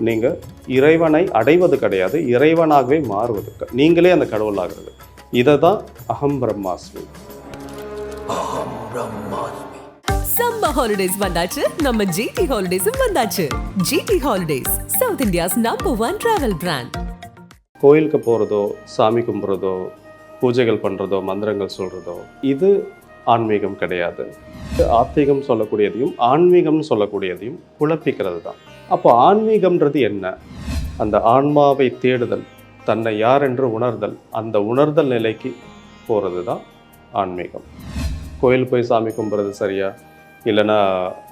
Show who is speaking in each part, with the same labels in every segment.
Speaker 1: நீங்கள் இறைவனை அடைவது கிடையாது இறைவனாகவே மாறுவது நீங்களே அந்த கடவுள் ஆகிறது இதை தான் அகம் பிரம்மாஸ்மி.
Speaker 2: சம்மர் ஹாலிடேஸ் வந்தாச்சு நம்ம ஜிடி ஹாலிடேஸும் வந்தாச்சு. GT holidays south India's number one travel brand
Speaker 1: கோயிலுக்கு போகிறதோ சாமி கும்பிட்றதோ பூஜைகள் பண்ணுறதோ மந்திரங்கள் சொல்கிறதோ இது ஆன்மீகம் கிடையாது. ஆத்திகம் சொல்லக்கூடியதையும் ஆன்மீகம்னு சொல்லக்கூடியதையும் குழப்பிக்கிறது தான் அப்போ ஆன்மீகம்ன்றது என்ன? அந்த ஆன்மாவை தேடுதல் தன்னை யார் என்று உணர்தல் அந்த உணர்தல் நிலைக்கு போகிறது தான் ஆன்மீகம். கோயில் போய் சாமி கும்பிட்றது சரியா? இல்லைன்னா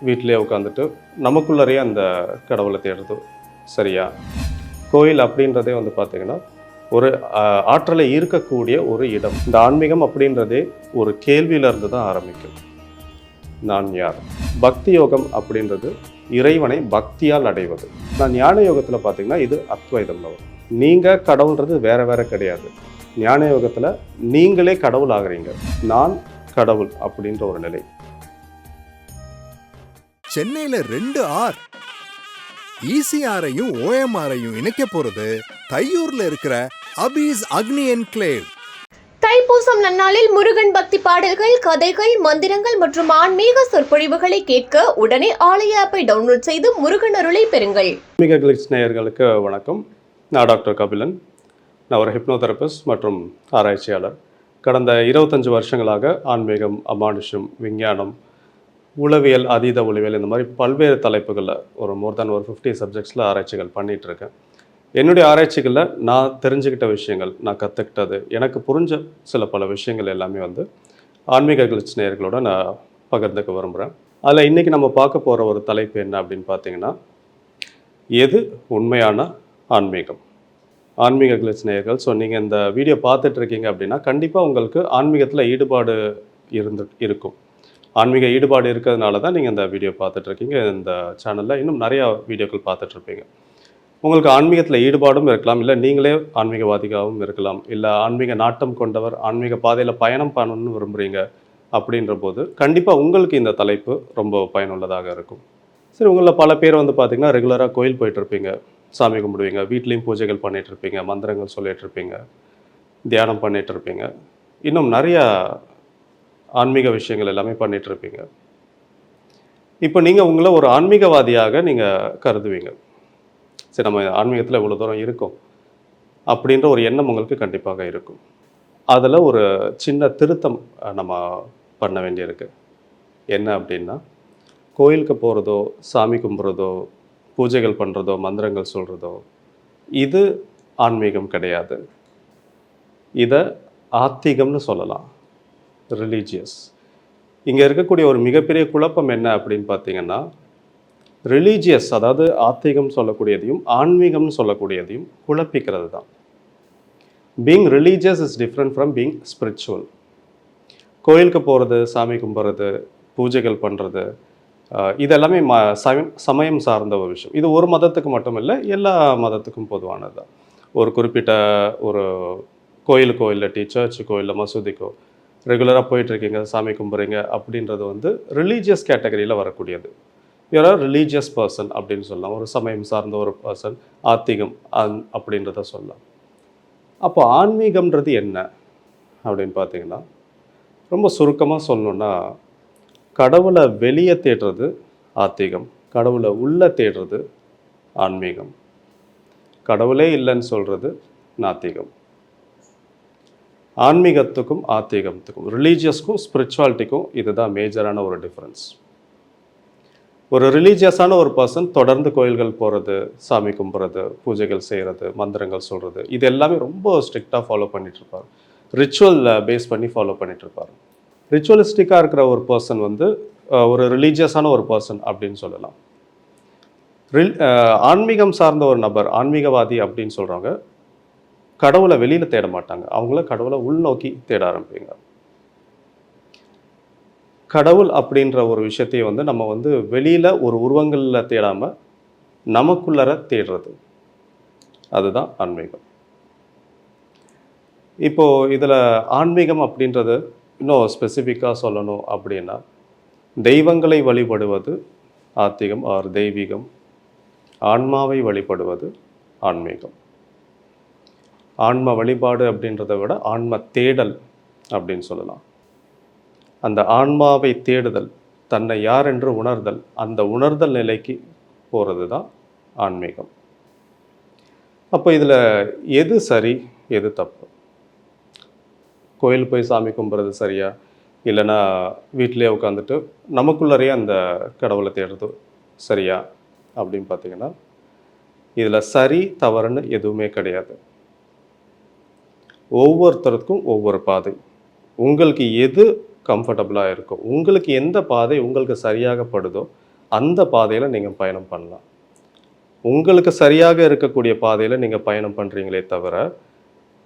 Speaker 1: வீட்டிலே உட்காந்துட்டு நமக்குள்ளறையே அந்த கடவுளை தேடுறது சரியா? கோயில் அப்படின்றதே வந்து பார்த்திங்கன்னா ஒரு ஆற்றலை ஈர்க்கக்கூடிய ஒரு இடம். இந்த ஆன்மீகம் அப்படின்றதே ஒரு கேள்வியிலிருந்து தான் ஆரம்பிக்கும். நான் யார்? பக்தி யோகம் அப்படின்றது இறைவனை பக்தியால் அடைவது. நான் ஞான யோகத்தில் பார்த்தீங்கன்னா இது அத்வைதம்ல வரும் நீங்கள் கடவுள்ன்றது வேற வேற கிடையாது. ஞான யோகத்தில் நீங்களே கடவுள் ஆகுறீங்க. நான் கடவுள் அப்படின்ற ஒரு நிலை.
Speaker 3: சென்னையில் ரெண்டு ஆர். ஈசிஆரையும் ஓஎம்ஆரையும் இணைக்க போகிறது தையூரில் இருக்கிற அபீஸ் அக்னி என்க்ளேவ்.
Speaker 4: தைப்பூசம் நன்னாளில் முருகன் பக்தி பாடல்கள் கதைகள் மந்திரங்கள் மற்றும் ஆன்மீக சொற்பொழிவுகளை கேட்க உடனே ஆலய ஆப்பை டவுன்லோட் செய்து முருகன் அருளை பெறுங்கள்.
Speaker 1: மிக கிளிக்ஸ் நேயர்களுக்கு வணக்கம். நான் டாக்டர் கபிலன். நான் ஒரு ஹிப்னோதெரபிஸ்ட் மற்றும் ஆராய்ச்சியாளர். கடந்த இருபத்தஞ்சு வருஷங்களாக ஆன்மீகம் அமானுஷம் விஞ்ஞானம் உளவியல் அதீத உளவியல் இந்த மாதிரி பல்வேறு தலைப்புகளில் ஒரு மோர் தேன் ஒரு ஃபிஃப்டி சப்ஜெக்ட்ஸில் ஆராய்ச்சிகள் பண்ணிகிட்ருக்கேன் என்னுடைய ஆராய்ச்சிகளில் நான் தெரிஞ்சுக்கிட்ட விஷயங்கள் நான் கற்றுக்கிட்டது எனக்கு புரிஞ்ச சில பல விஷயங்கள் எல்லாமே வந்து ஆன்மீக கிளிச் நான் பகிர்ந்துக்க விரும்புகிறேன் அதில் இன்றைக்கி நம்ம பார்க்க போகிற ஒரு தலைப்பு என்ன அப்படின்னு பார்த்தீங்கன்னா எது உண்மையான ஆன்மீகம்? ஆன்மீக கிளிச் ஸோ நீங்கள் இந்த வீடியோ பார்த்துட்ருக்கீங்க அப்படின்னா கண்டிப்பாக உங்களுக்கு ஆன்மீகத்தில் ஈடுபாடு இருந்து இருக்கும். ஆன்மீக ஈடுபாடு இருக்கிறதுனால தான் நீங்கள் இந்த வீடியோ பார்த்துட்ருக்கீங்க இந்த சேனலில் இன்னும் நிறையா வீடியோக்கள் பார்த்துட்ருப்பீங்க உங்களுக்கு ஆன்மீகத்தில் ஈடுபாடும் இருக்கலாம் இல்லை நீங்களே ஆன்மீகவாதிகாவும் இருக்கலாம் இல்லை ஆன்மீக நாட்டம் கொண்டவர் ஆன்மீக பாதையில் பயணம் பண்ணணும்னு விரும்புகிறீங்க அப்படின்ற போது கண்டிப்பாக உங்களுக்கு இந்த தலைப்பு ரொம்ப பயனுள்ளதாக இருக்கும். சரி உங்களில் பல பேர் வந்து பார்த்தீங்கன்னா ரெகுலராக கோயில் போயிட்டுருப்பீங்க. சாமி கும்பிடுவீங்க வீட்லேயும் பூஜைகள் பண்ணிகிட்ருப்பீங்க இருப்பீங்க மந்திரங்கள் சொல்லிகிட்ருப்பீங்க தியானம் பண்ணிகிட்ருப்பீங்க இருப்பீங்க இன்னும் நிறையா ஆன்மீக விஷயங்கள் எல்லாமே பண்ணிகிட்ருப்பீங்க இப்போ நீங்கள் உங்களை ஒரு ஆன்மீகவாதியாக நீங்கள் கருதுவீங்க. சரி நம்ம ஆன்மீகத்தில் இவ்வளோ தூரம் இருக்கோம். அப்படின்ற ஒரு எண்ணம் உங்களுக்கு கண்டிப்பாக இருக்கும். அதில் ஒரு சின்ன திருத்தம் நம்ம பண்ண வேண்டியிருக்கு. என்ன அப்படின்னா கோயிலுக்கு போகிறதோ சாமி கும்பிட்றதோ பூஜைகள் பண்ணுறதோ மந்திரங்கள் சொல்கிறதோ இது ஆன்மீகம் கிடையாது. இதை ஆத்திகம்னு சொல்லலாம். ரிலீஜியஸ். இங்கே இருக்கக்கூடிய ஒரு மிகப்பெரிய குழப்பம் என்ன அப்படின்னு பார்த்தீங்கன்னா ரிலீஜியஸ் அதாவது ஆத்திகம் சொல்லக்கூடியதையும் ஆன்மீகம்னு சொல்லக்கூடியதையும் குழப்பிக்கிறது தான் being religious is different from being spiritual கோயிலுக்கு போகிறது சாமி கும்பிட்றது பூஜைகள் பண்ணுறது இதெல்லாமே ம சமயம் சமயம் சார்ந்த ஒரு விஷயம். இது ஒரு மதத்துக்கு மட்டும் இல்லை எல்லா மதத்துக்கும் பொதுவானது தான் ஒரு குறிப்பிட்ட ஒரு கோயிலுக்கோ இல்லாட்டி சர்ச்சுக்கோ இல்லை மசூதிக்கோ ரெகுலராக போயிட்டுருக்கீங்க சாமி கும்பிட்றீங்க அப்படின்றது வந்து ரிலீஜியஸ் கேட்டகரியில் வரக்கூடியது. யூஆர் ஆர் ரிலீஜியஸ் பர்சன் அப்படின்னு சொல்லலாம். ஒரு சமயம் சார்ந்த ஒரு பர்சன் ஆத்திகம் அந் அப்படின்றத சொல்லலாம். அப்போ ஆன்மீகம்ன்றது என்ன அப்படின்னு பார்த்தீங்கன்னா ரொம்ப சுருக்கமாக சொல்லணுன்னா கடவுளை வெளியே தேடுறது ஆத்திகம் கடவுளை உள்ளே தேடுறது ஆன்மீகம். கடவுளே இல்லைன்னு சொல்கிறது நாத்திகம். ஆன்மீகத்துக்கும் ஆத்திகத்துக்கும் ரிலீஜியஸ்க்கும் ஸ்பிரிச்சுவாலிட்டிக்கும் இதுதான் மேஜரான ஒரு டிஃப்ரென்ஸ் ஒரு ரிலீஜியஸான ஒரு பர்சன் தொடர்ந்து கோயில்கள் போகிறது சாமி கும்பிட்றது பூஜைகள் செய்கிறது மந்திரங்கள் சொல்கிறது இது எல்லாமே ரொம்ப ஸ்ட்ரிக்டாக ஃபாலோ பண்ணிட்டு இருப்பார் ரிச்சுவலில் பேஸ் பண்ணி ஃபாலோ பண்ணிட்டு இருப்பார் ரிச்சுவலிஸ்டிக்காக இருக்கிற ஒரு பர்சன் வந்து ஒரு ரிலீஜியஸான ஒரு பர்சன் அப்படின்னு சொல்லலாம். ரில் ஆன்மீகம் சார்ந்த ஒரு நபர் ஆன்மீகவாதி அப்படின்னு சொல்கிறவங்க கடவுளை வெளியில் தேட மாட்டாங்க. அவங்கள கடவுளை உள்நோக்கி தேட ஆரம்பிங்க கடவுள் அப்படின்ற ஒரு விஷயத்தையும் வந்து நம்ம வந்து வெளியில் ஒரு உருவங்களில் தேடாமல் நமக்குள்ளர தேடுறது. அதுதான் ஆன்மீகம். இப்போது இதில் ஆன்மீகம் அப்படின்றது இன்னும் ஸ்பெசிஃபிக்காக சொல்லணும் அப்படின்னா தெய்வங்களை வழிபடுவது ஆத்திகம் ஆர் தெய்வீகம் ஆன்மாவை வழிபடுவது ஆன்மீகம். ஆன்ம வழிபாடு அப்படின்றத விட ஆன்ம தேடல் அப்படின்னு சொல்லலாம். அந்த ஆன்மாவை தேடுதல் தன்னை யார் என்று உணர்தல் அந்த உணர்தல் நிலைக்கு போகிறது தான் ஆன்மீகம். அப்போ இதில் எது சரி எது தப்பு? கோயில் போய் சாமி கும்பிட்றது சரியா? இல்லைன்னா வீட்டிலே உட்காந்துட்டு நமக்குள்ளறையே அந்த கடவுளை தேடுறது சரியா? அப்படின்னு பார்த்தீங்கன்னா இதில் சரி தவறுன்னு எதுவுமே கிடையாது. ஒவ்வொருத்தருக்கும் ஒவ்வொரு பாதை. உங்களுக்கு எது கம்ஃபர்டபுளாக இருக்கும். உங்களுக்கு எந்த பாதை உங்களுக்கு சரியாக படுதோ அந்த பாதையில் நீங்கள் பயணம் பண்ணலாம். உங்களுக்கு சரியாக இருக்கக்கூடிய பாதையில் நீங்கள் பயணம் பண்ணுறீங்களே தவிர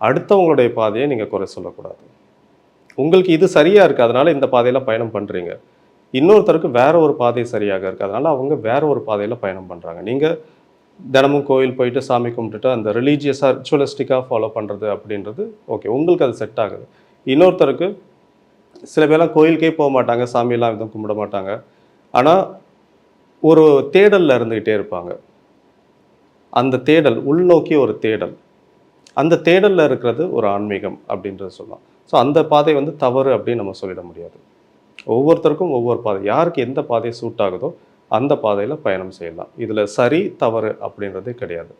Speaker 1: அடுத்தவங்களுடைய பாதையை நீங்கள் குறை சொல்லக்கூடாது. உங்களுக்கு இது சரியாக இருக்குது அதனால் இந்த பாதையில் பயணம் பண்ணுறீங்க இன்னொருத்தருக்கு வேற ஒரு பாதை சரியாக இருக்குது அதனால் அவங்க வேற ஒரு பாதையில் பயணம் பண்ணுறாங்க நீங்கள் தினமும் கோயில் போயிட்டு சாமி கும்பிட்டுட்டு அந்த ரிலீஜியஸாக ரிச்சுவலிஸ்டிக்காக ஃபாலோ பண்ணுறது அப்படின்றது ஓகே உங்களுக்கு அது செட் ஆகுது. இன்னொருத்தருக்கு சில பேர்லாம் கோயிலுக்கே போக மாட்டாங்க சாமியெல்லாம் எதுவும் கும்பிட மாட்டாங்க. ஆனால் ஒரு தேடலில் இருந்துக்கிட்டே இருப்பாங்க. அந்த தேடல் உள்நோக்கி ஒரு தேடல். அந்த தேடலில் இருக்கிறது ஒரு ஆன்மீகம் அப்படின்றது சொல்லலாம். ஸோ அந்த பாதை வந்து தவறு அப்படின்னு நம்ம சொல்லிட முடியாது. ஒவ்வொருத்தருக்கும் ஒவ்வொரு பாதை. யாருக்கு எந்த பாதை சூட் ஆகுதோ அந்த பாதையில் பயணம் செய்யலாம். இதில் சரி தவறு அப்படின்றதே கிடையாது.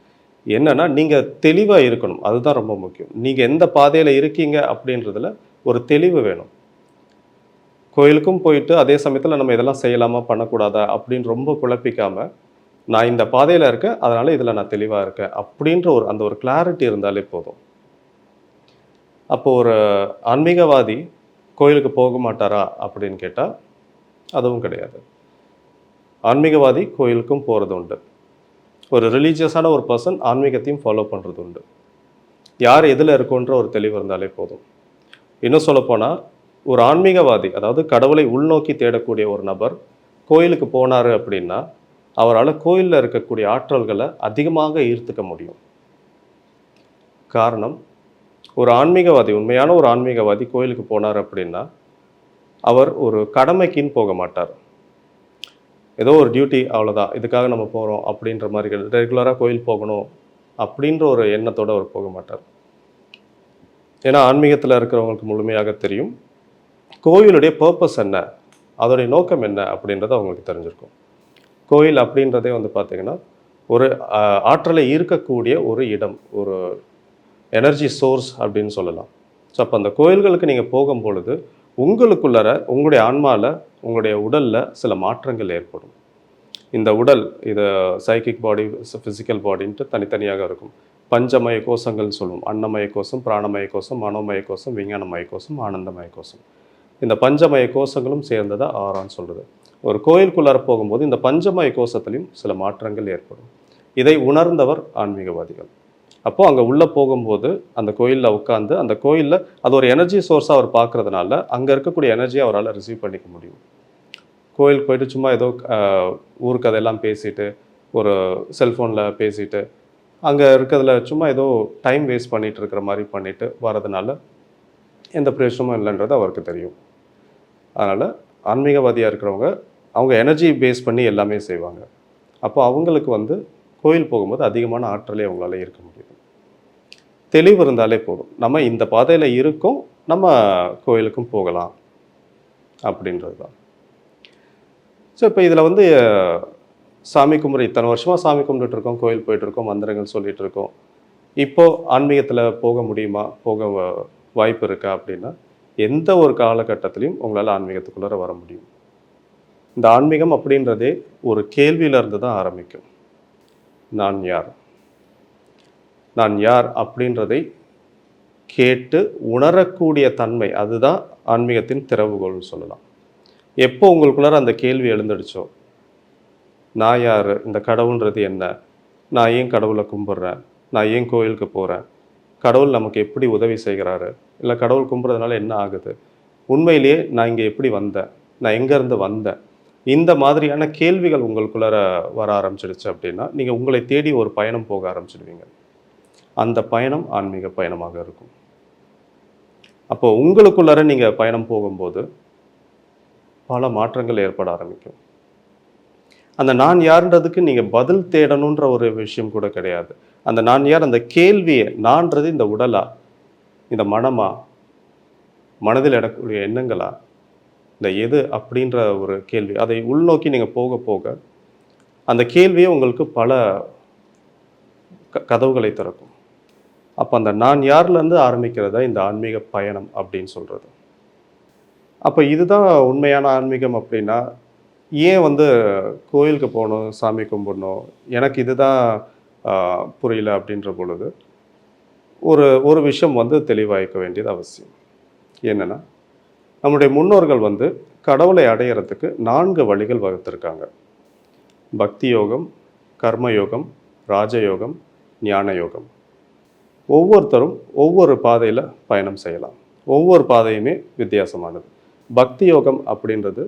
Speaker 1: என்னென்னா நீங்கள் தெளிவாக இருக்கணும். அதுதான் ரொம்ப முக்கியம். நீங்கள் எந்த பாதையில் இருக்கீங்க அப்படின்றதுல ஒரு தெளிவு வேணும். கோயிலுக்கும் போயிட்டு அதே சமயத்தில் நம்ம இதெல்லாம் செய்யலாமா பண்ணக்கூடாதா அப்படின்னு ரொம்ப குழப்பிக்காமல் நான் இந்த பாதையில் இருக்கேன் அதனால் இதில் நான் தெளிவாக இருக்கேன் அப்படின்ற ஒரு அந்த ஒரு கிளாரிட்டி இருந்தாலே போதும். அப்போ ஒரு ஆன்மீகவாதி கோயிலுக்கு போக மாட்டாரா அப்படின்னு கேட்டால் அதுவும் கிடையாது. ஆன்மீகவாதி கோயிலுக்கும் போகிறது உண்டு. ஒரு ரிலீஜியஸான ஒரு பர்சன் ஆன்மீகத்தையும் ஃபாலோ பண்ணுறது உண்டு. யார் எதில் இருக்கோன்ற ஒரு தெளிவு இருந்தாலே போதும். இன்னும் சொல்லப்போனால் ஒரு ஆன்மீகவாதி அதாவது கடவுளை உள்நோக்கி தேடக்கூடிய ஒரு நபர் கோயிலுக்கு போனார் அப்படின்னா அவரால் கோயிலில் இருக்கக்கூடிய ஆற்றல்களை அதிகமாக ஈர்த்துக்க முடியும். காரணம் ஒரு ஆன்மீகவாதி உண்மையான ஒரு ஆன்மீகவாதி கோயிலுக்கு போனார் அப்படின்னா அவர் ஒரு கடமைக்குன்னு போக மாட்டார். ஏதோ ஒரு டியூட்டி அவ்வளோதான் இதுக்காக நம்ம போகிறோம் அப்படின்ற மாதிரி ரெகுலராக கோயில் போகணும் அப்படின்ற ஒரு எண்ணத்தோடு அவர் போக மாட்டார். ஏன்னா ஆன்மீகத்தில் இருக்கிறவங்களுக்கு முழுமையாக தெரியும் கோயிலுடைய பர்பஸ் என்ன? அதோடைய நோக்கம் என்ன அப்படின்றது அவங்களுக்கு தெரிஞ்சிருக்கும். கோயில் அப்படின்றதே வந்து பார்த்திங்கன்னா ஒரு ஆற்றலை ஈர்க்கக்கூடிய ஒரு இடம் ஒரு எனர்ஜி சோர்ஸ் அப்படின்னு சொல்லலாம். ஸோ அப்போ அந்த கோயில்களுக்கு நீங்கள் போகும் பொழுது உங்களுக்குள்ளர உங்களுடைய ஆன்மாவில் உங்களுடைய உடலில் சில மாற்றங்கள் ஏற்படும். இந்த உடல் இது சைக்கிக் பாடி ஃபிசிக்கல் பாடின்ட்டு தனித்தனியாக இருக்கும். பஞ்சமய கோஷங்கள்னு சொல்லுவோம். அன்னமய கோஷம் பிராணமய கோஷம் மனோமய கோஷம் விஞ்ஞானமய கோஷம் ஆனந்தமய கோஷம். இந்த பஞ்சமய கோஷங்களும் சேர்ந்ததாக ஆறான்னு சொல்கிறது ஒரு கோயிலுக்குள்ளார போகும்போது இந்த பஞ்சமய கோஷத்துலையும் சில மாற்றங்கள் ஏற்படும். இதை உணர்ந்தவர் ஆன்மீகவாதிகள். அப்போது அங்கே உள்ளே போகும்போது அந்த கோயிலில் உட்காந்து அந்த கோயிலில் அது ஒரு எனர்ஜி சோர்ஸாக அவர் பார்க்கறதுனால அங்கே இருக்கக்கூடிய எனர்ஜியை அவரால் ரிசீவ் பண்ணிக்க முடியும். கோயிலுக்கு போயிட்டு சும்மா ஏதோ ஊருக்கு ஊர் பேசிட்டு ஒரு செல்ஃபோனில் பேசிட்டு அங்கே இருக்கிறதுல சும்மா ஏதோ டைம் வேஸ்ட் பண்ணிகிட்டு இருக்கிற மாதிரி பண்ணிவிட்டு வரதுனால எந்த பிரயோஜனமும் இல்லைன்றது அவருக்கு தெரியும். அதனால் ஆன்மீகவாதியாக இருக்கிறவங்க அவங்க எனர்ஜி பேஸ் பண்ணி எல்லாமே செய்வாங்க. அப்போ அவங்களுக்கு வந்து கோயில் போகும்போது அதிகமான ஆற்றலே அவங்களால இருக்க முடியும் தெளிவு இருந்தாலே போதும். நம்ம இந்த பாதையில் இருக்கோம் நம்ம கோயிலுக்கும் போகலாம் அப்படின்றது தான் ஸோ இப்போ இதில் வந்து சாமி கும்பிட்ற இத்தனை வருஷமாக சாமி கும்பிட்டு இருக்கோம் கோயில் போயிட்டுருக்கோம் மந்திரங்கள் சொல்லிகிட்டு இருக்கோம். இப்போது ஆன்மீகத்தில் போக முடியுமா? போக வாய்ப்பு இருக்கா அப்படின்னா எந்த ஒரு காலகட்டத்திலையும் உங்களால் ஆன்மீகத்துக்குள்ளே வர முடியும். இந்த ஆன்மீகம் அப்படின்றதே ஒரு கேள்வியிலேருந்து தான் ஆரம்பிக்கும். நான் யார்? நான் யார் அப்படின்றதை கேட்டு உணரக்கூடிய தன்மை அதுதான் ஆன்மீகத்தின் திறவுகோள்னு சொல்லலாம். எப்போ உங்களுக்குள்ளார அந்த கேள்வி எழுந்துடுச்சோ நான் யார்? இந்த கடவுள்ன்றது என்ன? நான் ஏன் கடவுளை கும்பிட்றேன்? நான் ஏன் கோயிலுக்கு போகிறேன் கடவுள் நமக்கு எப்படி உதவி செய்கிறாரு? இல்லை கடவுள் கும்பிட்றதுனால என்ன ஆகுது? உண்மையிலேயே நான் இங்கே எப்படி வந்தேன்? நான் எங்கேருந்து வந்தேன்? இந்த மாதிரியான கேள்விகள் உங்களுக்குள்ளார வர ஆரம்பிச்சிடுச்சு அப்படின்னா நீங்கள் உங்களை தேடி ஒரு பயணம் போக ஆரம்பிச்சிடுவீங்க. அந்த பயணம் ஆன்மீக பயணமாக இருக்கும். அப்போ உங்களுக்குள்ளார நீங்கள் பயணம் போகும்போது பல மாற்றங்கள் ஏற்பட ஆரம்பிக்கும். அந்த நான் யாருன்றதுக்கு நீங்கள் பதில் தேடணுன்ற ஒரு விஷயம் கூட கிடையாது. அந்த நான் யார் அந்த கேள்வியை நான்றது இந்த உடலா? இந்த மனமா? மனதில் இடக்கூடிய எண்ணங்களா? இந்த எது அப்படின்ற ஒரு கேள்வி. அதை உள்நோக்கி நீங்கள் போக போக அந்த கேள்வியே உங்களுக்கு பல க கதவுகளை திறக்கும். அப்போ அந்த நான் யார்லேருந்து ஆரம்பிக்கிறதா இந்த ஆன்மீக பயணம் அப்படின்னு சொல்கிறது அப்போ இதுதான் உண்மையான ஆன்மீகம் அப்படின்னா ஏன் வந்து கோயிலுக்கு போகணும் சாமி கும்பிடணும்? எனக்கு இதுதான் புரியல அப்படின்ற பொழுது ஒரு ஒரு விஷயம் வந்து தெளிவாயிக்க வேண்டியது அவசியம். என்னென்னா நம்முடைய முன்னோர்கள் வந்து கடவுளை அடையிறதுக்கு நான்கு வழிகள் வகுத்திருக்காங்க. பக்தி யோகம் கர்ம யோகம் ராஜயோகம் ஞான யோகம் ஒவ்வொருத்தரும் ஒவ்வொரு பாதையில் பயணம் செய்யலாம். ஒவ்வொரு பாதையுமே வித்தியாசமானது. பக்தி யோகம் அப்படின்றது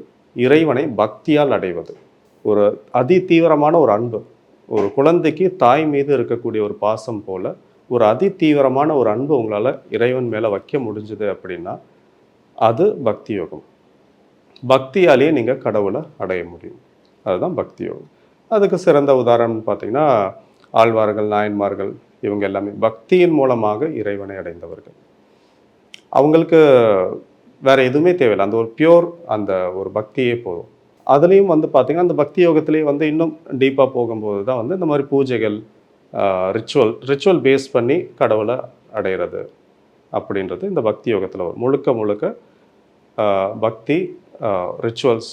Speaker 1: இறைவனை பக்தியால் அடைவது. ஒரு அதி தீவிரமான ஒரு அன்பு. ஒரு குழந்தைக்கு தாய் மீது இருக்கக்கூடிய ஒரு பாசம் போல ஒரு அதி தீவிரமான ஒரு அன்பு உங்களால் இறைவன் மேலே வைக்க முடிஞ்சுது அப்படின்னா அது பக்தி யோகம். பக்தியாலேயே நீங்கள் கடவுளை அடைய முடியும். அதுதான் பக்தி யோகம். அதுக்கு சிறந்த உதாரணம் பார்த்தீங்கன்னா ஆழ்வார்கள் நாயன்மார்கள் இவங்க எல்லாமே பக்தியின் மூலமாக இறைவனை அடைந்தவர்கள். அவங்களுக்கு வேற எதுவுமே தேவையில்லை. அந்த ஒரு பியோர் அந்த ஒரு பக்தியே போதும். அதுலேயும் வந்து பார்த்திங்கன்னா அந்த பக்தி யோகத்திலேயே வந்து இன்னும் டீப்பாக போகும்போது தான் வந்து இந்த மாதிரி பூஜைகள் ரிச்சுவல் ரிச்சுவல் பேஸ் பண்ணி கடவுளை அடையிறது அப்படின்றது இந்த பக்தி யோகத்தில் வரும். முழுக்க முழுக்க பக்தி ரிச்சுவல்ஸ்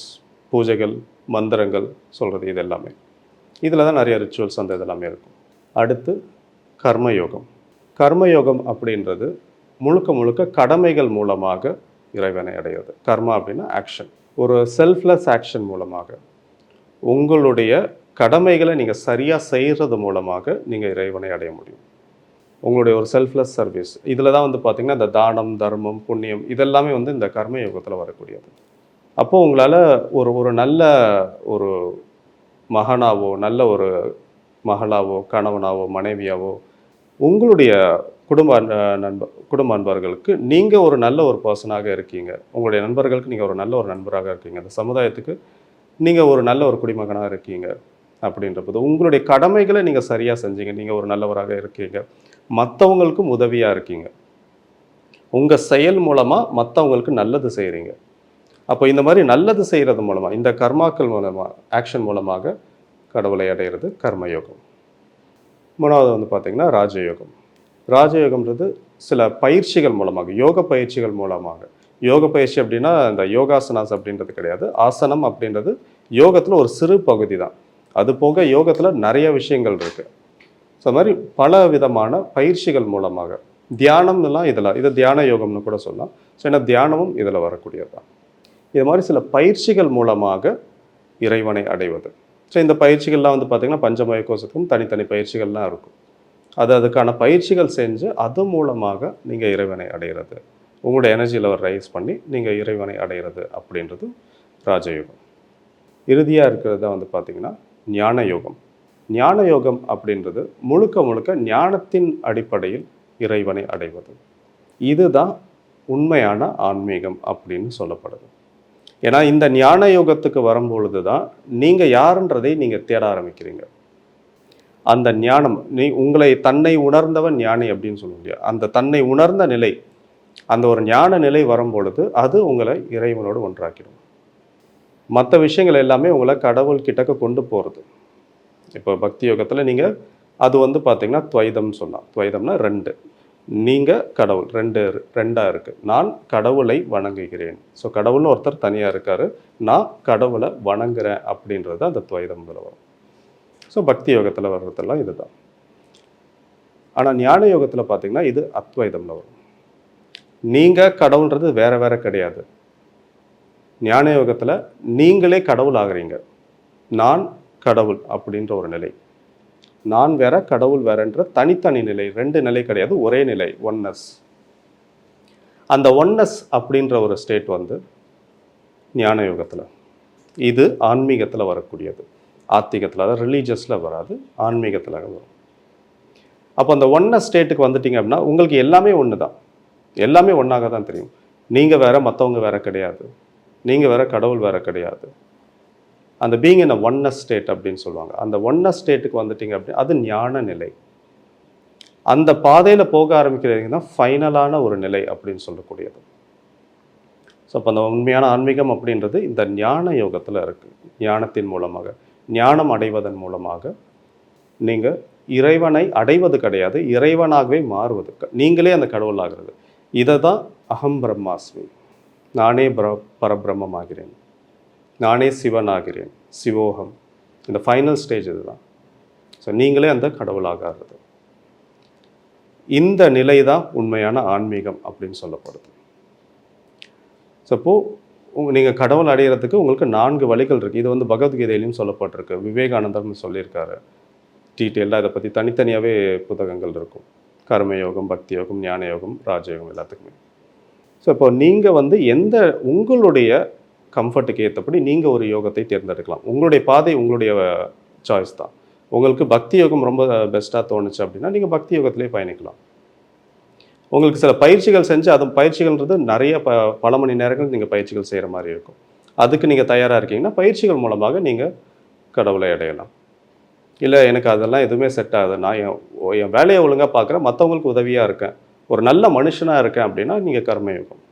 Speaker 1: பூஜைகள் மந்திரங்கள் சொல்கிறது இது எல்லாமே. இதில் தான் நிறைய ரிச்சுவல்ஸ் அந்த இதெல்லாமே இருக்கும். அடுத்து கர்மயோகம். கர்மயோகம் அப்படின்றது முழுக்க முழுக்க கடமைகள் மூலமாக இறைவனை அடையிறது. கர்மா அப்படின்னா ஆக்ஷன் ஒரு செல்ஃப்லெஸ் ஆக்ஷன் மூலமாக உங்களுடைய கடமைகளை நீங்கள் சரியாக செய்கிறது மூலமாக நீங்கள் இறைவனை அடைய முடியும். உங்களுடைய ஒரு செல்ஃப்லெஸ் சர்வீஸ் இதில் தான் வந்து பார்த்திங்கன்னா இந்த தானம் தர்மம் புண்ணியம் இதெல்லாமே வந்து இந்த கர்ம யோகத்தில் வரக்கூடியது. அப்போது உங்களால் ஒரு ஒரு நல்ல ஒரு மகனாவோ நல்ல ஒரு மகளாவோ கணவனாவோ மனைவியாவோ உங்களுடைய குடும்ப நண்ப குடும்ப நண்பர்களுக்கு நீங்கள் ஒரு நல்ல ஒரு பர்சனாக இருக்கீங்க. உங்களுடைய நண்பர்களுக்கு நீங்கள் ஒரு நல்ல ஒரு நண்பராக இருக்கீங்க. அந்த சமுதாயத்துக்கு நீங்கள் ஒரு நல்ல ஒரு குடிமகனாக இருக்கீங்க அப்படின்ற போது உங்களுடைய கடமைகளை நீங்கள் சரியாக செஞ்சீங்க. நீங்கள் ஒரு நல்லவராக இருக்கீங்க. மற்றவங்களுக்கும் உதவியாக இருக்கீங்க. உங்கள் செயல் மூலமாக மற்றவங்களுக்கு நல்லது செய்கிறீங்க அப்போ இந்த மாதிரி நல்லது செய்கிறது மூலமாக இந்த கர்மாக்கள் மூலமாக ஆக்ஷன் மூலமாக கடவுளை அடைகிறது கர்மயோகம். மூணாவது வந்து பார்த்திங்கன்னா ராஜயோகம். ராஜயோகம்ன்றது சில பயிற்சிகள் மூலமாக யோக பயிற்சிகள் மூலமாக. யோக பயிற்சி அப்படின்னா இந்த யோகாசனாஸ் அப்படின்றது கிடையாது. ஆசனம் அப்படின்றது யோகத்தில் ஒரு சிறு பகுதி தான் அது போக யோகத்தில் நிறைய விஷயங்கள் இருக்குது ஸோ அது மாதிரி பல விதமான பயிற்சிகள் மூலமாக. தியானம்லாம் இதில் இது தியான யோகம்னு கூட சொல்லலாம். ஸோ ஏன்னா தியானமும் இதில் வரக்கூடியது தான் இது மாதிரி சில பயிற்சிகள் மூலமாக இறைவனை அடைவது. ஸோ இந்த பயிற்சிகள்லாம் வந்து பார்த்திங்கன்னா பஞ்சமய கோஷத்துக்கும் தனித்தனி பயிற்சிகள்லாம் இருக்கும். அது அதுக்கான பயிற்சிகள் செஞ்சு அது மூலமாக நீங்கள் இறைவனை அடைகிறது உங்களுடைய எனர்ஜி லெவல் ரைஸ் பண்ணி நீங்கள் இறைவனை அடைகிறது அப்படின்றது ராஜயோகம். இறுதியாக இருக்கிறது வந்து பார்த்திங்கன்னா ஞான யோகம். ஞான யோகம் அப்படின்றது முழுக்க முழுக்க ஞானத்தின் அடிப்படையில் இறைவனை அடைவது. இதுதான் உண்மையான ஆன்மீகம் அப்படின்னு சொல்லப்படுது. ஏன்னா இந்த ஞான யோகத்துக்கு வரும்பொழுது தான் நீங்கள் யாருன்றதை நீங்கள் தேட ஆரம்பிக்கிறீங்க. அந்த ஞானம் நீ உங்களை தன்னை உணர்ந்தவன் ஞானி அப்படின்னு சொல்ல முடியாது அந்த தன்னை உணர்ந்த நிலை அந்த ஒரு ஞான நிலை வரும்பொழுது அது உங்களை இறைவனோடு ஒன்றாக்கிடும். மற்ற விஷயங்கள் எல்லாமே உங்களை கடவுள் கிட்டக்க கொண்டு போகிறது இப்போ பக்தி யோகத்தில் நீங்கள் அது வந்து பார்த்தீங்கன்னா துவைதம்னு சொன்னால் துவைதம்னா ரெண்டு. நீங்கள் கடவுள் ரெண்டு ரெண்டாக இருக்குது நான் கடவுளை வணங்குகிறேன். ஸோ கடவுள்னு ஒருத்தர் தனியாக இருக்கார். நான் கடவுளை வணங்குறேன் அப்படின்றது அந்த துவைதம் வரும். ஸோ பக்தி யோகத்தில் வர்றதெல்லாம் இதுதான் ஆனால் ஞான யோகத்தில் பார்த்தீங்கன்னா இது அத்வைதம்ல வரும் நீங்கள் கடவுள்ன்றது வேறு வேறு கிடையாது ஞான யோகத்தில் நீங்களே கடவுள் ஆகுறீங்க நான் கடவுள் அப்படின்ற ஒரு நிலை நான் வேற கடவுள் வேறன்ற தனித்தனி நிலை ரெண்டு நிலை கிடையாது ஒரே நிலை ஒன்னஸ் அந்த ஒன்னஸ் அப்படின்ற ஒரு ஸ்டேட் வந்து ஞான யோகத்தில் இது ஆன்மீகத்தில் வரக்கூடியது ஆத்திகத்தில் அதாவது ரிலீஜியஸில் வராது ஆன்மீகத்தில் வரும். அப்போ அந்த ஒன்ன ஸ்டேட்டுக்கு வந்துட்டீங்க அப்படின்னா உங்களுக்கு எல்லாமே ஒன்று தான் எல்லாமே ஒன்றாக தான் தெரியும். நீங்கள் வேறு மற்றவங்க வேறு கிடையாது. நீங்கள் வேறு கடவுள் வேறு கிடையாது. அந்த being in a oneness state அப்படின்னு சொல்லுவாங்க. அந்த ஒன்னஸ் ஸ்டேட்டுக்கு வந்துட்டீங்க அப்படின்னா அது ஞான நிலை. அந்த பாதையில் போக ஆரம்பிக்கிறீங்க தான் ஃபைனலான ஒரு நிலை அப்படின்னு சொல்லக்கூடியது. ஸோ அப்போ அந்த உண்மையான ஆன்மீகம் அப்படின்றது இந்த ஞான யோகத்தில் இருக்குது ஞானத்தின் மூலமாக. ஞானம் அடைவதன் மூலமாக நீங்கள் இறைவனை அடைவது கிடையாது இறைவனாகவே மாறுவது. நீங்களே அந்த கடவுளாகிறது. இதை தான் அகம் பிரம்மாஸ்மி. நானே பிர பரபிரம்மமாகிறேன். நானே சிவன் ஆகிறேன் சிவோகம். இந்த ஃபைனல் ஸ்டேஜ் இதுதான். ஸோ நீங்களே அந்த கடவுளாகிறது இந்த நிலை தான் உண்மையான ஆன்மீகம் அப்படின்னு சொல்லப்படுது. ஸோ இப்போது நீங்கள் கடவுள் அடையிறதுக்கு உங்களுக்கு நான்கு வழிகள் இருக்குது இது வந்து பகவத்கீதையிலையும் சொல்லப்பட்டிருக்கு. விவேகானந்தர்னு சொல்லியிருக்காரு. டீட்டெயிலாக இதை பற்றி தனித்தனியாகவே புத்தகங்கள் இருக்கும். கர்மயோகம் பக்தி யோகம் ஞான யோகம் ராஜயோகம் எல்லாத்துக்குமே. ஸோ இப்போ நீங்கள் வந்து எந்த உங்களுடைய கம்ஃபர்ட்டுக்கு ஏற்றபடி நீங்கள் ஒரு யோகத்தை தேர்ந்தெடுக்கலாம். உங்களுடைய பாதை உங்களுடைய சாய்ஸ் தான். உங்களுக்கு பக்தி யோகம் ரொம்ப பெஸ்ட்டாக தோணுச்சு அப்படின்னா நீங்கள் பக்தி யோகத்திலே பயணிக்கலாம். உங்களுக்கு சில பயிற்சிகள் செஞ்சு அது பயிற்சிகள்ன்றது நிறைய ப பல மணி நேரங்கள் நீங்கள் பயிற்சிகள் செய்கிற மாதிரி இருக்கும். அதுக்கு நீங்கள் தயாராக இருக்கீங்கன்னா பயிற்சிகள் மூலமாக நீங்கள் கடவுளை அடையலாம். இல்லை எனக்கு அதெல்லாம் எதுவுமே செட் ஆகுது. நான் என் ஓ- என் வேலையை ஒழுங்காக பார்க்குறேன். மற்றவங்களுக்கு உதவியாக இருக்கேன். ஒரு நல்ல மனுஷனாக இருக்கேன் அப்படின்னா நீங்கள் கர்மயோகம்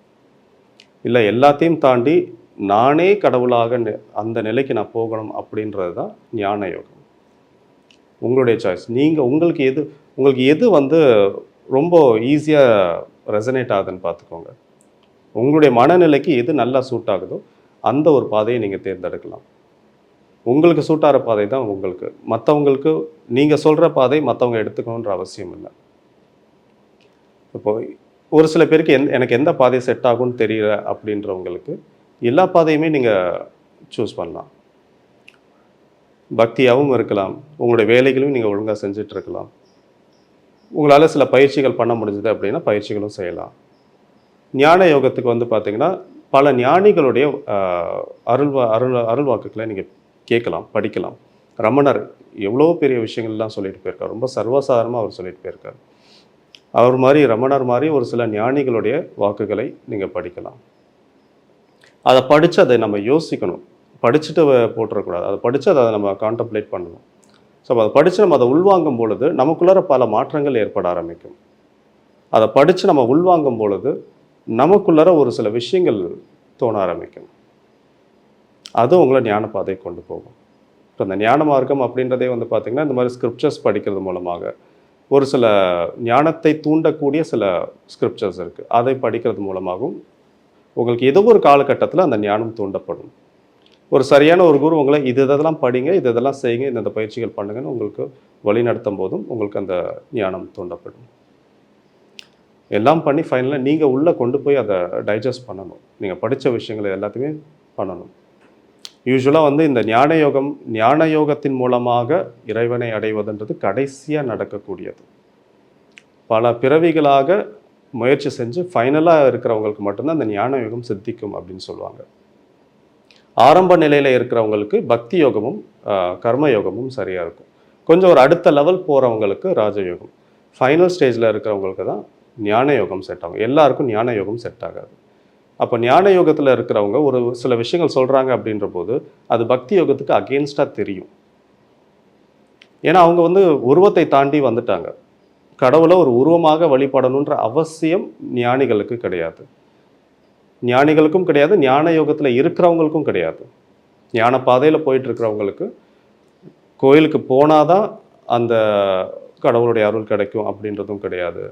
Speaker 1: இல்லை எல்லாத்தையும் தாண்டி நானே கடவுளாக அந்த நிலைக்கு நான் போகணும் அப்படின்றது தான் ஞான யோகம். உங்களுடைய சாய்ஸ் நீங்கள் உங்களுக்கு எது உங்களுக்கு எது வந்து ரொம்ப ஈஸியாக ரெசனேட் ஆகுதுன்னு பார்த்துக்கோங்க. உங்களுடைய மனநிலைக்கு எது நல்லா சூட் ஆகுதோ அந்த ஒரு பாதையை நீங்கள் தேர்ந்தெடுக்கலாம். உங்களுக்கு சூட்டாகிற பாதை தான் உங்களுக்கு. மற்றவங்களுக்கு நீங்கள் சொல்கிற பாதை மற்றவங்க எடுத்துக்கணுன்ற அவசியம் இல்லை. இப்போ ஒரு சில பேருக்கு எந் எனக்கு எந்த பாதை செட் ஆகும்னு தெரியல அப்படின்றவங்களுக்கு எல்லா பாதையுமே நீங்கள் சூஸ் பண்ணலாம். பக்தியாகவும் இருக்கலாம். உங்களுடைய வேலைகளையும் நீங்கள் ஒழுங்காக செஞ்சிட்ருக்கலாம் உங்களால் சில பயிற்சிகள் பண்ண முடிஞ்சது அப்படின்னா பயிற்சிகளும் செய்யலாம். ஞான யோகத்துக்கு வந்து பார்த்தீங்கன்னா பல ஞானிகளுடைய அருள்வா அருள் அருள்வாக்குகளை நீங்கள் கேட்கலாம் படிக்கலாம். ரமணர் எவ்வளோ பெரிய விஷயங்கள்லாம் சொல்லிட்டு போயிருக்கார். ரொம்ப சர்வசாதாரணமாக அவர் சொல்லிட்டு போயிருக்கார். அவர் மாதிரி ரமணர் மாதிரி ஒரு சில ஞானிகளுடைய வாக்குகளை நீங்கள் படிக்கலாம். அதை படித்து அதை நம்ம யோசிக்கணும். படிச்சுட்டு போட்டுறக்கூடாது. அதை படித்து அதை நம்ம கான்டம்ப்ளேட் பண்ணணும். ஸோ அதை படித்து நம்ம அதை உள்வாங்கும் பொழுது நமக்குள்ளார பல மாற்றங்கள் ஏற்பட ஆரம்பிக்கும். அதை படித்து நம்ம உள்வாங்கும் பொழுது நமக்குள்ளார ஒரு சில விஷயங்கள் தோண ஆரம்பிக்கும். அது உங்களை ஞான பாதை கொண்டு போகும். இப்போ இந்த ஞான மார்க்கம் அப்படின்றதே வந்து பார்த்திங்கன்னா இந்த மாதிரி ஸ்கிரிப்சர்ஸ் படிக்கிறது மூலமாக ஒரு சில ஞானத்தை தூண்டக்கூடிய சில ஸ்கிரிப்சர்ஸ் இருக்குது அதை படிக்கிறது மூலமாகவும் உங்களுக்கு ஏதோ ஒரு காலகட்டத்தில் அந்த ஞானம் தூண்டப்படும். ஒரு சரியான ஒரு குரு உங்களை இது இதெல்லாம் படிங்க இது இதெல்லாம் செய்யுங்க இந்த பயிற்சிகள் பண்ணுங்கன்னு உங்களுக்கு வழி நடத்தும் போதும் உங்களுக்கு அந்த ஞானம் தூண்டப்படும். எல்லாம் பண்ணி ஃபைனலாக நீங்கள் உள்ளே கொண்டு போய் அதை டைஜஸ்ட் பண்ணணும். நீங்கள் படித்த விஷயங்களை எல்லாத்தையுமே பண்ணணும். யூஸ்வலாக வந்து இந்த ஞான யோகம் ஞான யோகத்தின் மூலமாக இறைவனை அடைவதுன்றது கடைசியாக நடக்கக்கூடியது. பல பிறவிகளாக முயற்சி செஞ்சு ஃபைனலாக இருக்கிறவங்களுக்கு மட்டும்தான் அந்த ஞான யோகம் சித்திக்கும் அப்படின்னு சொல்லுவாங்க. ஆரம்ப நிலையில் இருக்கிறவங்களுக்கு பக்தி யோகமும் கர்ம யோகமும் சரியாக இருக்கும். கொஞ்சம் ஒரு அடுத்த லெவல் போகிறவங்களுக்கு ராஜயோகம். ஃபைனல் ஸ்டேஜில் இருக்கிறவங்களுக்கு தான் ஞான யோகம் செட் ஆகும். எல்லாருக்கும் ஞான யோகம் செட் ஆகாது. அப்போ ஞான யோகத்தில் இருக்கிறவங்க ஒரு சில விஷயங்கள் சொல்கிறாங்க அப்படின்ற போது அது பக்தி யோகத்துக்கு அகெயின்ஸ்டாக தெரியும். ஏன்னா அவங்க வந்து உருவத்தை தாண்டி வந்துட்டாங்க. கடவுளை ஒரு உருவமாக வழிபடணுன்ற அவசியம் ஞானிகளுக்கு கிடையாது. ஞானிகளுக்கும் கிடையாது ஞான யோகத்தில் இருக்கிறவங்களுக்கும் கிடையாது. ஞான பாதையில் போயிட்டு இருக்கிறவங்களுக்கு கோயிலுக்கு போனாதான் அந்த கடவுளுடைய அருள் கிடைக்கும் அப்படின்றதும் கிடையாது.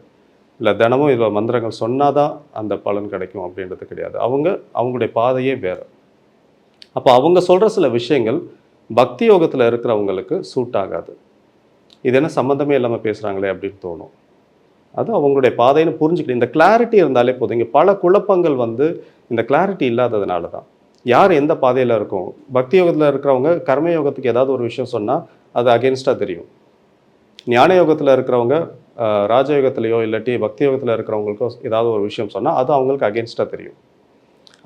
Speaker 1: இல்லை தினமும் இதில் மந்திரங்கள் சொன்னால் தான் அந்த பலன் கிடைக்கும் அப்படின்றது கிடையாது. அவங்க அவங்களுடைய பாதையே வேறு. அப்போ அவங்க சொல்கிற சில விஷயங்கள் பக்தி யோகத்தில் இருக்கிறவங்களுக்கு சூட் ஆகாது. இது என்ன சம்மந்தமே இல்லாமல் பேசுகிறாங்களே அப்படின்னு தோணும். அது அவங்களுடைய பாதைன்னு புரிஞ்சுக்கிட்டு இந்த கிளாரிட்டி இருந்தாலே போதும். இங்கே பல குழப்பங்கள் வந்து இந்த கிளாரிட்டி இல்லாததுனால தான் யார் எந்த பாதையில் இருக்கும்? பக்தி யோகத்தில் இருக்கிறவங்க கர்ம யோகத்துக்கு ஏதாவது ஒரு விஷயம் சொன்னால் அது அகேன்ஸ்டாக தெரியும். ஞான யோகத்தில் இருக்கிறவங்க ராஜயோகத்திலையோ இல்லாட்டி பக்தி யோகத்தில் இருக்கிறவங்களுக்கோ ஏதாவது ஒரு விஷயம் சொன்னால் அது அவங்களுக்கு அகேன்ஸ்டாக தெரியும்.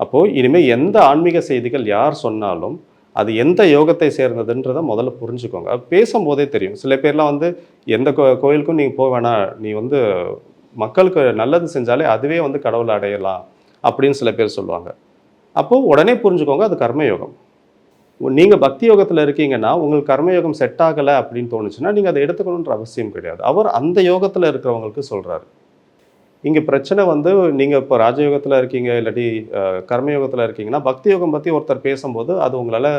Speaker 1: அப்போது இனிமேல் எந்த ஆன்மீக செய்திகள் யார் சொன்னாலும் அது எந்த யோகத்தை சேர்ந்ததுன்றதை முதல்ல புரிஞ்சுக்கோங்க. பேசும்போதே தெரியும். சில பேர்லாம் வந்து எந்த கோ கோயிலுக்கும் நீங்கள் போக வேணாம். நீ வந்து மக்களுக்கு நல்லது செஞ்சாலே அதுவே வந்து கடவுளை அடையலாம். அப்படின்னு சில பேர் சொல்லுவாங்க. அப்போது உடனே புரிஞ்சுக்கோங்க அது கர்மயோகம். நீங்கள் பக்தி யோகத்தில் இருக்கீங்கன்னா உங்களுக்கு கர்மயோகம் செட் ஆகலை அப்படின்னு தோணுச்சுன்னா நீங்கள் அதை எடுத்துக்கணுன்ற அவசியம் கிடையாது. அவர் அந்த யோகத்தில் இருக்கிறவங்களுக்கு சொல்கிறாரு இங்கே பிரச்சனை வந்து நீங்கள் இப்போ ராஜயோகத்தில் இருக்கீங்க இல்லாட்டி கர்மயோகத்தில் இருக்கீங்கன்னா பக்தி யோகம் பற்றி ஒருத்தர் பேசும்போது அது உங்களால்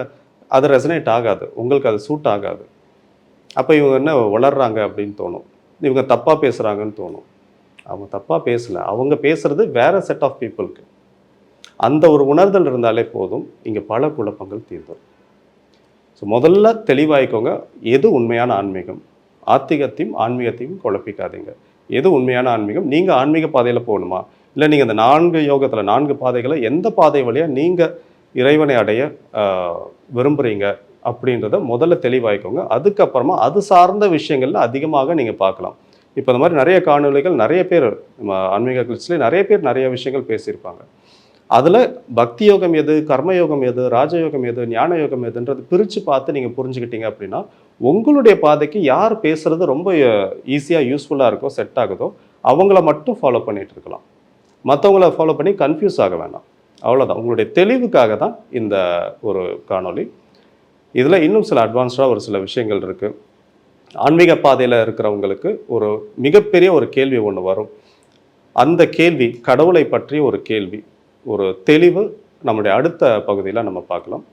Speaker 1: அது ரெசனேட் ஆகாது. உங்களுக்கு அது சூட் ஆகாது. அப்போ இவங்க என்ன வளர்றாங்க அப்படின்னு தோணும். இவங்க தப்பாக பேசுகிறாங்கன்னு தோணும். அவங்க தப்பாக பேசலை. அவங்க பேசுகிறது வேறு செட் ஆஃப் பீப்புளுக்கு அந்த ஒரு உணர்தல் இருந்தாலே போதும். இங்கே பல குழப்பங்கள் தீர்ந்துடும் ஸோ முதல்ல தெளிவாயிக்கோங்க. எது உண்மையான ஆன்மீகம்? ஆத்திகத்தையும் ஆன்மீகத்தையும் குழப்பிக்காதீங்க. எது உண்மையான ஆன்மீகம்? நீங்கள் ஆன்மீக பாதையில் போகணுமா? இல்லை நீங்கள் இந்த நான்கு யோகத்தில் நான்கு பாதைகளை எந்த பாதை வழியாக நீங்கள் இறைவனை அடைய விரும்புகிறீங்க அப்படின்றத முதல்ல தெளிவாய்க்கோங்க. அதுக்கப்புறமா அது சார்ந்த விஷயங்கள்ல அதிகமாக நீங்கள் பார்க்கலாம். இப்போ இந்த மாதிரி நிறைய காணொளிகள் நிறைய பேர் நம்ம ஆன்மீக கிளிச்சிலே நிறைய பேர் நிறைய விஷயங்கள் பேசியிருப்பாங்க. அதில் பக்தி யோகம் எது கர்மயோகம் எது ராஜயோகம் எது ஞான யோகம் எதுன்றது பிரித்து பார்த்து நீங்கள் புரிஞ்சுக்கிட்டீங்க அப்படின்னா உங்களுடைய பாதைக்கு யார் பேசுறது ரொம்ப ஈஸியாக யூஸ்ஃபுல்லாக இருக்கோ செட் ஆகுதோ அவங்கள மட்டும் ஃபாலோ பண்ணிகிட்டு இருக்கலாம். மற்றவங்கள ஃபாலோ பண்ணி கன்ஃபியூஸ் ஆக வேண்டாம். அவ்வளோதான் உங்களுடைய தெளிவுக்காக தான் இந்த ஒரு காணொளி. இதில் இன்னும் சில அட்வான்ஸ்டாக ஒரு சில விஷயங்கள் இருக்குது ஆன்மீக பாதையில் இருக்கிறவங்களுக்கு ஒரு மிகப்பெரிய ஒரு கேள்வி ஒன்று வரும். அந்த கேள்வி கடவுளை பற்றிய ஒரு கேள்வி ஒரு தெளிவு நம்முடைய அடுத்த பகுதியில் நம்ம பார்க்கலாம்.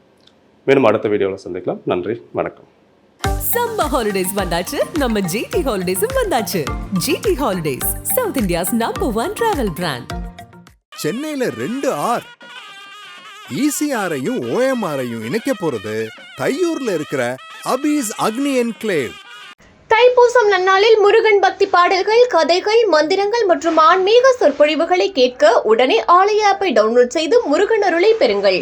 Speaker 1: மேலும் அடுத்த வீடியோவில் சந்திக்கலாம். நன்றி. வணக்கம்.
Speaker 2: சம்மர் ஹாலிடேஸ் வந்தாச்சு. நம்ம ஜிடி ஹாலிடேஸும் வந்தாச்சு. GT holidays south India's number one travel brand
Speaker 3: சென்னையில ரெண்டு ஆர் ஈசிஆரையும் ஓஎம்ஆரையும் இணைக்க போறது தையூர்ல இருக்கிற அபீஸ் அக்னி என்க்ளேவ்
Speaker 4: தைப்பூசம் நன்னாளில் முருகன் பக்தி பாடல்கள் கதைகள் மந்திரங்கள் மற்றும் ஆன்மீக சொற்பொழிவுகளை கேட்க உடனே ஆலய ஆப்பை டவுன்லோட் செய்து முருகன் அருளை பெறுங்கள்.